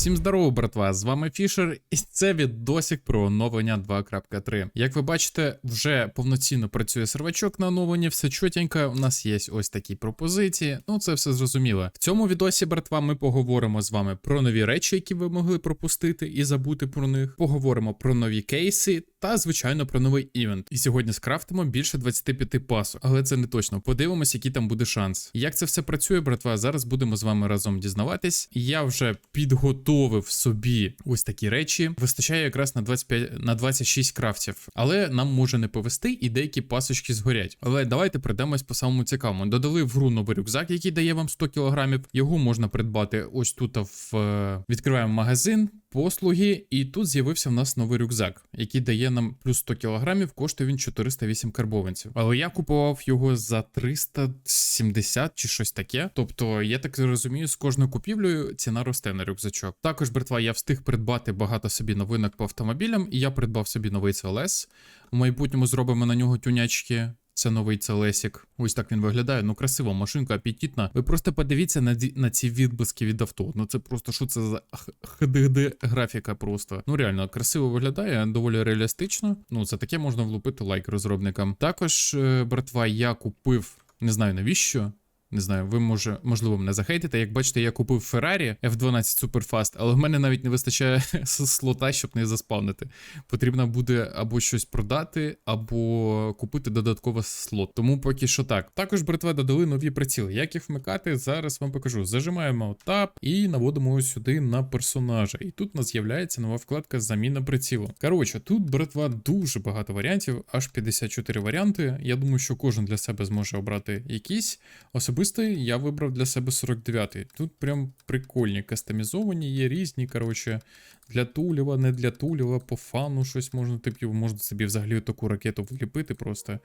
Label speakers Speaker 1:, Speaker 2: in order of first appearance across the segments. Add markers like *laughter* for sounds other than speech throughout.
Speaker 1: Всім здорово, братва! З вами Фішер, і це відосик про оновлення 2.3. Як ви бачите, вже повноцінно працює сервачок на оновленні, все чотенько. У нас є ось такі пропозиції. Ну це все зрозуміло. В цьому відосі, братва, ми поговоримо з вами про нові речі, які ви могли пропустити і забути про них. Поговоримо про нові кейси. Та, звичайно, про новий івент. І сьогодні скрафтимо більше 25 пасок. Але це не точно. Подивимось, який там буде шанс. Як це все працює, братва? Зараз будемо з вами разом дізнаватись. Я вже підготовив собі ось такі речі. Вистачає якраз на 25, на 26 крафтів. Але нам може не повести, і деякі пасочки згорять. Але давайте прийдемось по самому цікавому. Додали в гру новий рюкзак, який дає вам 100 кілограмів. Його можна придбати ось тут в е, відкриваємо магазин. Послуги, і тут з'явився в нас новий рюкзак, який дає нам плюс 100 кілограмів, коштує він 408 карбованців. Але я купував його за 370 чи щось таке. Тобто, я так розумію, з кожною купівлею ціна росте на рюкзачок. Також, братва, я встиг придбати багато собі новинок по автомобілям, і я придбав собі новий CLS. У майбутньому зробимо на нього тюнячки. Це новий целесік. Ось так він виглядає. Ну, красива машинка, апетитна. Ви просто подивіться на на ці відблиски від авто. Ну це просто що це за хдд графіка просто. Ну реально красиво виглядає, доволі реалістично. Ну, це таке можна влупити лайк розробникам. Також, е, братва, я купив, не знаю навіщо. Не знаю, ви може, можливо, мене захейтите. Як бачите, я купив Ferrari F12 Superfast, але в мене навіть не вистачає *laughs* слота, щоб не заспавнити. Потрібно буде або щось продати, або купити додатковий слот. Тому поки що так. Також братва додали нові приціли. Як їх вмикати, зараз вам покажу. Зажимаємо Tab і наводимо сюди на персонажа. І тут у нас з'являється нова вкладка заміна прицілу. Коротше, тут братва дуже багато варіантів, аж 54 варіанти. Я думаю, що кожен для себе зможе обрати якийсь. Особистий я вибрав для себе 49-й. Тут прям прикольні кастомізовані, є різні, коротше, для Тулєва, не для Тулєва, по фану щось можна, типу, можна собі взагалі таку ракету вліпити просто.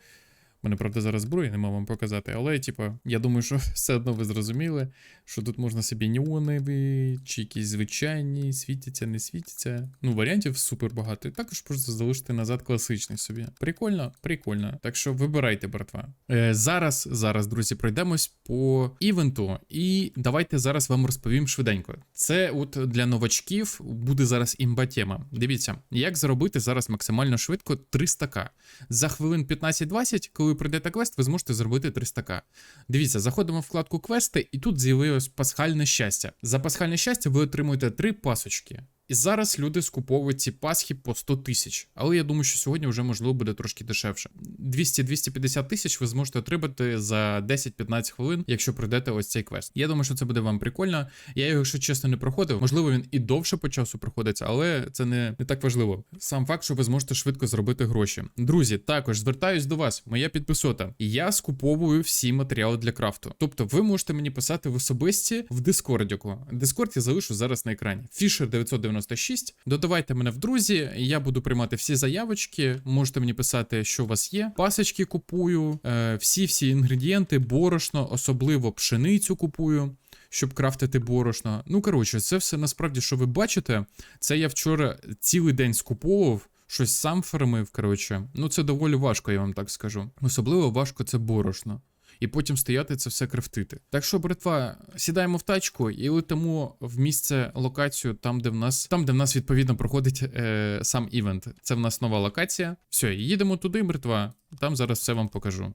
Speaker 1: Мене, правда, зараз зброї нема вам показати, але, типу, я думаю, що *laughs* все одно ви зрозуміли, що тут можна собі неонові, чи якісь звичайні, світяться, не світяться. Ну, варіантів супер багато. Також просто залишити назад класичний собі. Прикольно, прикольно. Так що вибирайте, братва. Е, зараз, зараз, друзі, пройдемось по івенту, і давайте зараз вам розповім швиденько. Це от для новачків буде зараз імба тема. Дивіться, як заробити зараз максимально швидко 300к. За хвилин 15-20, коли пройдете квест, ви зможете зробити 300к. Дивіться, заходимо в вкладку квести, і тут з'явилось пасхальне щастя. За пасхальне щастя ви отримуєте три пасочки. І зараз люди скуповують ці пасхи по 100 тисяч. Але я думаю, що сьогодні вже можливо буде трошки дешевше. 200-250 тисяч ви зможете отримати за 10-15 хвилин, якщо пройдете ось цей квест. Я думаю, що це буде вам прикольно. Я його, якщо чесно, не проходив. Можливо, він і довше по часу проходиться, але це не, не так важливо. Сам факт, що ви зможете швидко зробити гроші. Друзі, також звертаюсь до вас, моя підписота. Я скуповую всі матеріали для крафту. Тобто, ви можете мені писати в особисті в Дискордіку. Дискорд я залишу зараз на екрані. Фішер 990 96. Додавайте мене в друзі, я буду приймати всі заявочки. Можете мені писати, що у вас є. Пасочки купую, е, всі-всі інгредієнти, борошно, особливо пшеницю купую. Щоб крафтити борошно. Ну, коротше, це все насправді, що ви бачите. Це я вчора цілий день скуповував, щось сам фермив. Коротше, ну це доволі важко, я вам так скажу. Особливо важко це борошно. І потім стояти це все крафтити. Так що, братва, сідаємо в тачку і летимо в місце локацію, там, де в нас, там, де в нас відповідно проходить е, сам івент. Це в нас нова локація. Все, їдемо туди, братва. Там зараз все вам покажу.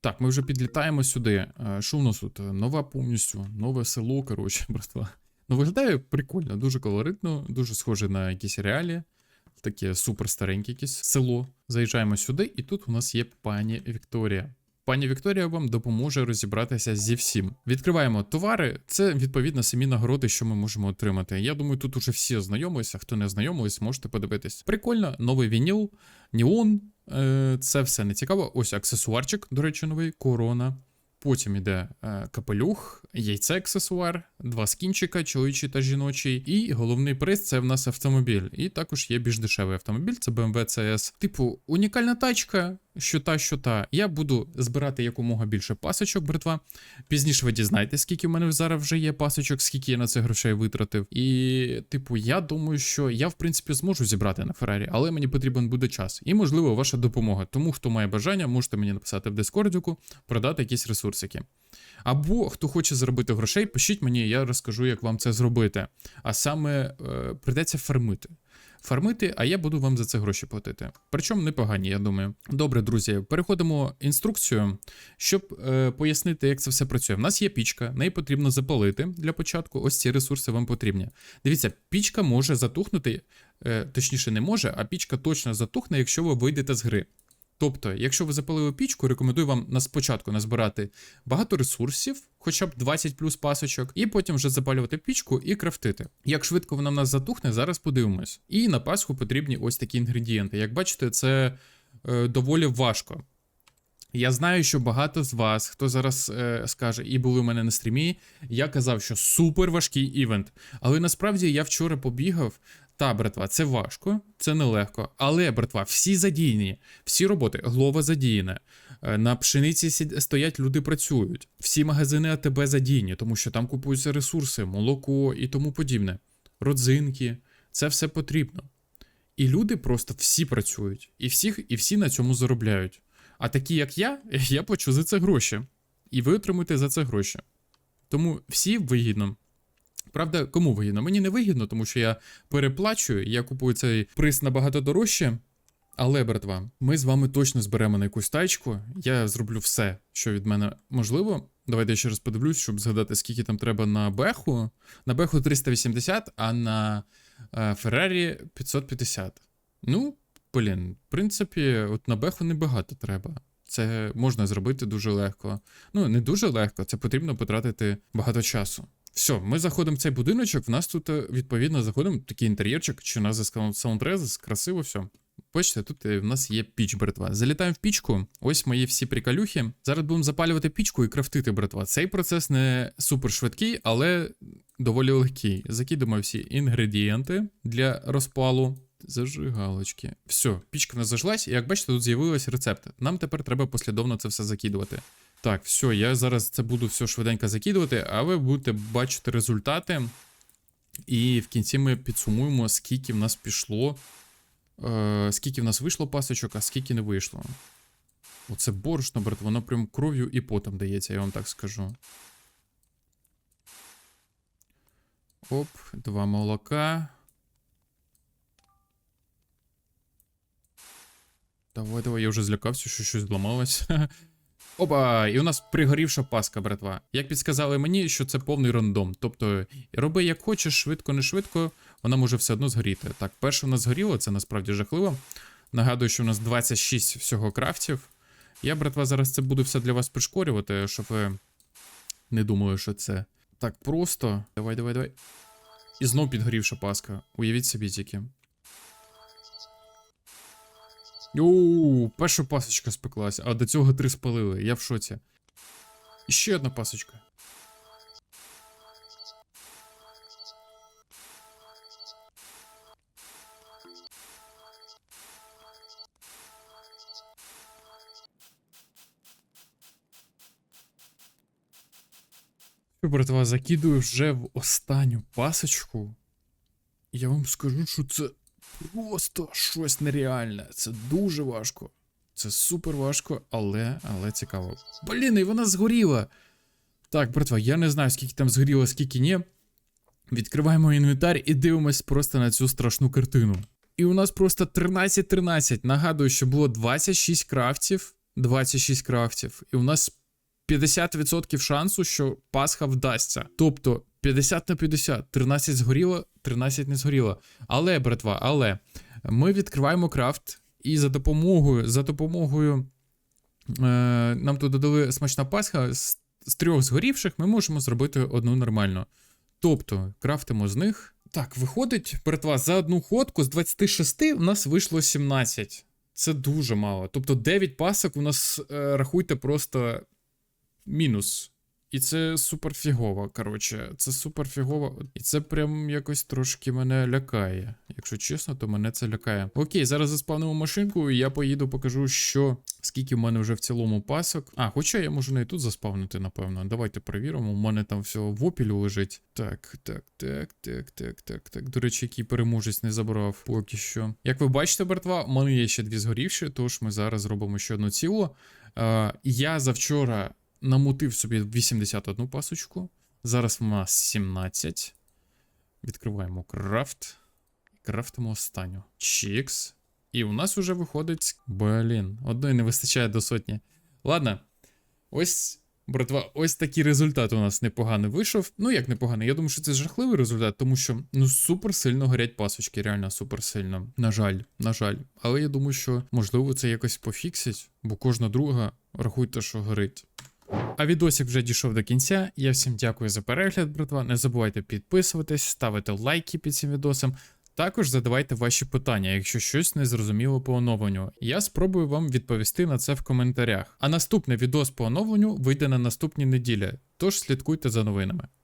Speaker 1: Так, ми вже підлітаємо сюди. Е, Що у нас тут? Нова повністю, нове село, коротше, *laughs* братва. Ну, виглядає прикольно, дуже колоритно, дуже схоже на якісь реалі. Таке супер стареньке якесь село. Заїжджаємо сюди, і тут у нас є пані Вікторія. Пані Вікторія вам допоможе розібратися зі всім. Відкриваємо товари. Це відповідно самі нагороди, що ми можемо отримати. Я думаю, тут уже всі ознайомилися. Хто не ознайомились, можете подивитись. Прикольно, новий вініл, Ніон. Е, це все не цікаво. Ось аксесуарчик, до речі, новий корона. Потім іде е, капелюх, яйце аксесуар, два скінчика, чоловічий та жіночий. І головний приз це в нас автомобіль. І також є більш дешевий автомобіль, це BMW CS. Типу, унікальна тачка, що та, що та. Я буду збирати якомога більше пасочок, братва. Пізніше ви дізнаєтесь, скільки в мене зараз вже є пасочок, скільки я на це грошей витратив. І, типу, я думаю, що я, в принципі, зможу зібрати на Феррарі, але мені потрібен буде час. І, можливо, ваша допомога. Тому, хто має бажання, можете мені написати в Дискордіку, продати якісь ресурси. Ресурсики. Або хто хоче заробити грошей, пишіть мені, я розкажу, як вам це зробити. А саме е, прийдеться фармити. Фармити, а я буду вам за це гроші платити. Причому непогані, я думаю. Добре, друзі, переходимо інструкцію, щоб е, пояснити, як це все працює. В нас є пічка, неї потрібно запалити для початку. Ось ці ресурси вам потрібні. Дивіться, пічка може затухнути, е, точніше, не може, а пічка точно затухне, якщо ви вийдете з гри. Тобто, якщо ви запалили пічку, рекомендую вам на спочатку назбирати багато ресурсів, хоча б 20 плюс пасочок, і потім вже запалювати пічку і крафтити. Як швидко вона в нас затухне, зараз подивимось. І на пасху потрібні ось такі інгредієнти. Як бачите, це е, доволі важко. Я знаю, що багато з вас, хто зараз е, скаже, і були у мене на стрімі, я казав, що супер важкий івент. Але насправді я вчора побігав. Та, братва, це важко, це нелегко. Але, братва, всі задіяні, всі роботи, глова задіяна. Е, На пшениці стоять, люди працюють. Всі магазини АТБ задіяні, тому що там купуються ресурси, молоко і тому подібне. Родзинки, це все потрібно. І люди просто всі працюють, і всіх, і всі на цьому заробляють. А такі, як я, *laughs* я плачу за це гроші. І ви отримуєте за це гроші. Тому всі вигідно. Правда, кому вигідно? Мені не вигідно, тому що я переплачую, я купую цей приз набагато дорожче. Але, братва, ми з вами точно зберемо на якусь тачку. Я зроблю все, що від мене можливо. Давайте я ще раз подивлюсь, щоб згадати, скільки там треба на беху. На беху 380, а на е, Феррарі 550. Ну, блін, в принципі, от на беху небагато треба. Це можна зробити дуже легко. Ну, не дуже легко, це потрібно потратити багато часу. Все, ми заходимо в цей будиночок. В нас тут, е, відповідно, заходимо такий інтер'єрчик, чи у нас за саундрез, красиво все. Бачите, тут е, в нас є піч, братва. Залітаємо в пічку. Ось мої всі приколюхи. Зараз будемо запалювати пічку і крафтити, братва. Цей процес не супер швидкий, але доволі легкий. Закидуємо всі інгредієнти для розпалу. Зажигалочки. Все, пічка в нас зажглась, і як бачите, тут з'явився рецепт. Нам тепер треба послідовно це все закидувати. Так, все, я зараз це буду все швиденько закидувати, а ви будете бачити результати. І в кінці ми підсумуємо, скільки в нас пішло, е, скільки в нас вийшло пасочок, а скільки не вийшло. Оце борошно, брат, воно прям кров'ю і потом дається, я вам так скажу. Оп, два молока. Давай, давай, я вже злякався, що щось зламалось. *laughs* Опа, і у нас пригорівша паска, братва. Як підсказали мені, що це повний рандом. Тобто, роби як хочеш, швидко, не швидко, вона може все одно згоріти. Так, перше в нас згоріло, це насправді жахливо. Нагадую, що у нас 26 всього крафтів. Я, братва, зараз це буду все для вас пришкорювати, щоб ви не думали, що це так просто. Давай, давай, давай. І знов підгорівша паска. Уявіть собі тільки. Оу, перша пасочка спеклася, а до цього три спалили. Я в шоці. І ще одна пасочка. Братва, закидую вже в останню пасочку. Я вам скажу, що це просто щось нереальне. Це дуже важко. Це супер важко, але, але цікаво. Блін, і вона згоріла. Так, братва, я не знаю, скільки там згоріло, скільки ні. Відкриваємо інвентар і дивимось просто на цю страшну картину. І у нас просто 13-13. Нагадую, що було 26 крафтів. 26 крафтів. І у нас 50% шансу, що Пасха вдасться. Тобто 50 на 50. 13 згоріло, 13 не згоріло. Але, братва, але ми відкриваємо крафт, і за допомогою, за допомогою е, нам тут додали смачна Пасха. З, з трьох згорівших ми можемо зробити одну нормально. Тобто, крафтимо з них. Так, виходить, братва, за одну ходку з 26 у нас вийшло 17. Це дуже мало. Тобто 9 пасок у нас, е, рахуйте, просто мінус. І це супер фігово, коротше. Це супер фігово. І це прям якось трошки мене лякає. Якщо чесно, то мене це лякає. Окей, зараз заспавнимо машинку, і я поїду, покажу, що скільки в мене вже в цілому пасок. А, хоча я можу не і тут заспавнити, напевно. Давайте перевіримо. У мене там все в опілю лежить. Так, так, так, так, так, так, так. До речі, який переможець не забрав поки що. Як ви бачите, братва, у мене є ще дві згорівші, тож ми зараз зробимо ще одну цілу. Е, я завчора намутив собі 81 пасочку. Зараз в нас 17. Відкриваємо крафт. Крафтимо останню. Чікс. І у нас вже виходить. Блін, одної не вистачає до сотні. Ладно. Ось, братва, ось такий результат у нас непоганий вийшов. Ну, як непоганий, я думаю, що це жахливий результат, тому що ну супер сильно горять пасочки, реально супер сильно. На жаль, на жаль. Але я думаю, що можливо це якось пофіксить, бо кожна друга рахуйте, що горить. А відосик вже дійшов до кінця. Я всім дякую за перегляд, братва. Не забувайте підписуватись, ставити лайки під цим відосом. Також задавайте ваші питання, якщо щось не зрозуміло по оновленню. Я спробую вам відповісти на це в коментарях. А наступний відос по оновленню вийде на наступній неділі, тож слідкуйте за новинами.